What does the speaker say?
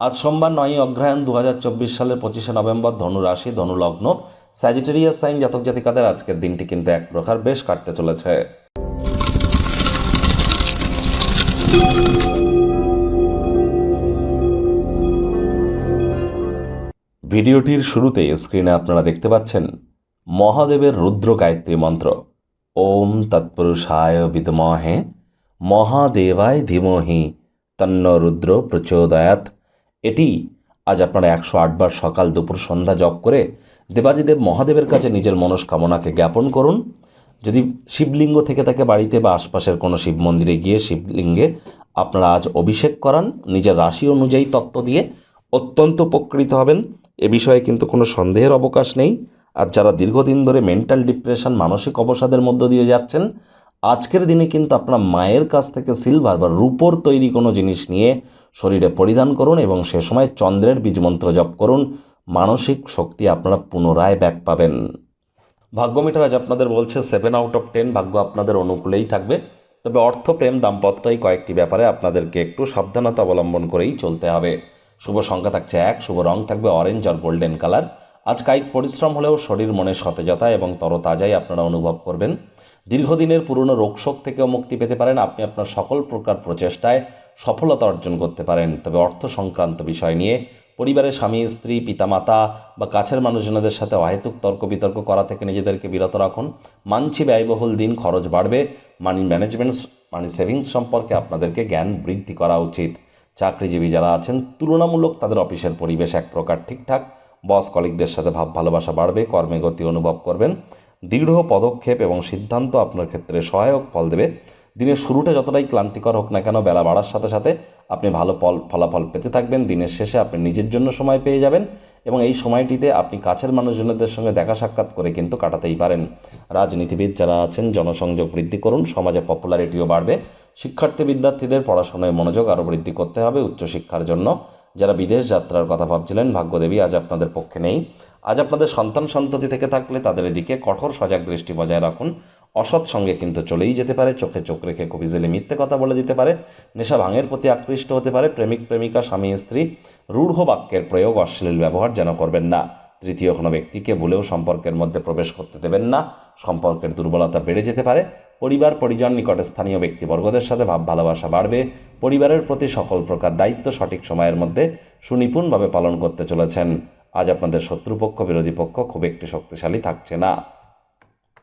আজ সোমবার নয়ই অগ্রহায়ণ দু হাজার চব্বিশ সালের পঁচিশে নভেম্বর ধনু রাশি ধনু লগ্ন স্যাজিটেরিয়াস সাইন জাতক জাতিকাদের আজকের দিনটি কিন্তু এক প্রকার বেশ কাটতে চলেছে। ভিডিওটির শুরুতে স্ক্রিনে আপনারা দেখতে পাচ্ছেন মহাদেবের রুদ্র গায়ত্রী মন্ত্র। ওম তৎপুরুষায় বিদমহে, মহাদেবায় ধীমহি, তন্ন রুদ্র প্রচোদয়াত এটি আজ আপনারা একশো আটবার সকাল দুপুর সন্ধ্যা জপ করে দেবাজিদেব মহাদেবের কাছে নিজের মনস্কামনাকে জ্ঞাপন করুন। যদি শিবলিঙ্গ থেকে থাকে বাড়িতে বা আশপাশের কোনো শিব মন্দিরে গিয়ে শিবলিঙ্গে আপনারা আজ অভিষেক করান, নিজের রাশি অনুযায়ী তত্ত্ব দিয়ে অত্যন্ত উপকৃত হবেন। এ বিষয়ে কিন্তু কোনো সন্দেহের অবকাশ নেই। আর যারা দীর্ঘদিন ধরে মেন্টাল ডিপ্রেশন মানসিক অবসাদের মধ্য দিয়ে যাচ্ছেন, আজকের দিনে কিন্তু আপনার মায়ের কাছ থেকে সিলভার বা রূপোর তৈরি কোনো জিনিস নিয়ে শরীরে পরিধান করুন এবং সে সময় চন্দ্রের বীজমন্ত্র জপ করুন। মানসিক শক্তি আপনারা পুনরায় ব্যাক পাবেন। ভাগ্য মিটার আজ আপনাদের বলছে সেভেন আউট অফ টেন ভাগ্য আপনাদের অনুকূলেই থাকবে। তবে অর্থ, প্রেম, দাম্পত্য এই কয়েকটি ব্যাপারে আপনাদেরকে একটু সাবধানতা অবলম্বন করেই চলতে হবে। শুভ সংখ্যা থাকছে এক, শুভ রং থাকবে অরেঞ্জ আর গোল্ডেন কালার আজ কায়িক পরিশ্রম হলেও শরীর মনে সতেজতা এবং তরতাজাই আপনারা অনুভব করবেন। দীর্ঘদিনের পুরনো রোগশোক থেকেও মুক্তি পেতে পারেন। আপনি আপনার সকল প্রকার প্রচেষ্টায় সফলতা অর্জন করতে পারেন। তবে অর্থ সংক্রান্ত বিষয় নিয়ে পরিবারের স্বামী, স্ত্রী, পিতামাতা বা কাছের মানুষজনদের সাথে অহেতুক তর্ক বিতর্ক করা থেকে নিজেদেরকে বিরত রাখুন। মানছি ব্যয়বহুল দিন, খরচ বাড়বে। মানি ম্যানেজমেন্ট মানি সেভিংস সম্পর্কে আপনাদেরকে জ্ঞান বৃদ্ধি করা উচিত। চাকরিজীবী যারা আছেন, তুলনামূলক তাদের অফিসের পরিবেশ এক প্রকার ঠিকঠাক। বস কলিকদের সাথে ভাব ভালোবাসা বাড়বে, কর্মে গতি অনুভব করবেন। দৃঢ় পদক্ষেপ এবং সিদ্ধান্ত আপনার ক্ষেত্রে সহায়ক ফল দেবে। দিনের শুরুটা যতটাই ক্লান্তিকর হোক না কেন, বেলা বাড়ার সাথে সাথে আপনি ভালো ফল, ফলাফল পেতে থাকবেন। দিনের শেষে আপনি নিজের জন্য সময় পেয়ে যাবেন এবং এই সময়টিতে আপনি কাছের মানুষজনদের সঙ্গে দেখা সাক্ষাৎ করে কিন্তু কাটাতেই পারেন। রাজনীতিবিদ যারা আছেন, জনসংযোগ বৃদ্ধি করুন, সমাজে পপুলারিটিও বাড়বে। শিক্ষার্থী বিদ্যার্থীদের পড়াশোনায় মনোযোগ আরও বৃদ্ধি করতে হবে উচ্চশিক্ষার জন্য। যারা বিদেশ যাত্রার কথা ভাবছিলেন, ভাগ্যদেবী আজ আপনাদের পক্ষে নেই। আজ আপনাদের সন্তান সন্ততি থেকে থাকলে তাদের এদিকে কঠোর সজাগ দৃষ্টি বজায় রাখুন। অসৎ সঙ্গে কিন্তু চলেই যেতে পারে, চোখে চোখ রেখে খুব ইজিলি মিথ্যে কথা বলে দিতে পারে, নেশা ভাঙের প্রতি আকৃষ্ট হতে পারে, প্রেমিক, প্রেমিকা, স্বামী, স্ত্রী, রূঢ় বাক্যের প্রয়োগ অশ্লীল ব্যবহার যেন করবেন না। তৃতীয় কোনো ব্যক্তিকে বলেও সম্পর্কের মধ্যে প্রবেশ করতে দেবেন না, সম্পর্কের দুর্বলতা বেড়ে যেতে পারে, পরিবার, পরিজন, নিকটে স্থানীয় ব্যক্তিবর্গদের সাথে ভাব, ভালোবাসা বাড়বে, পরিবারের প্রতি সকল প্রকার দায়িত্ব সঠিক সময়ের মধ্যে সুনিপুণভাবে পালন করতে চলেছেন। আজ আপনাদের শত্রুপক্ষ, বিরোধী পক্ষ খুব একটি শক্তিশালী থাকছে না।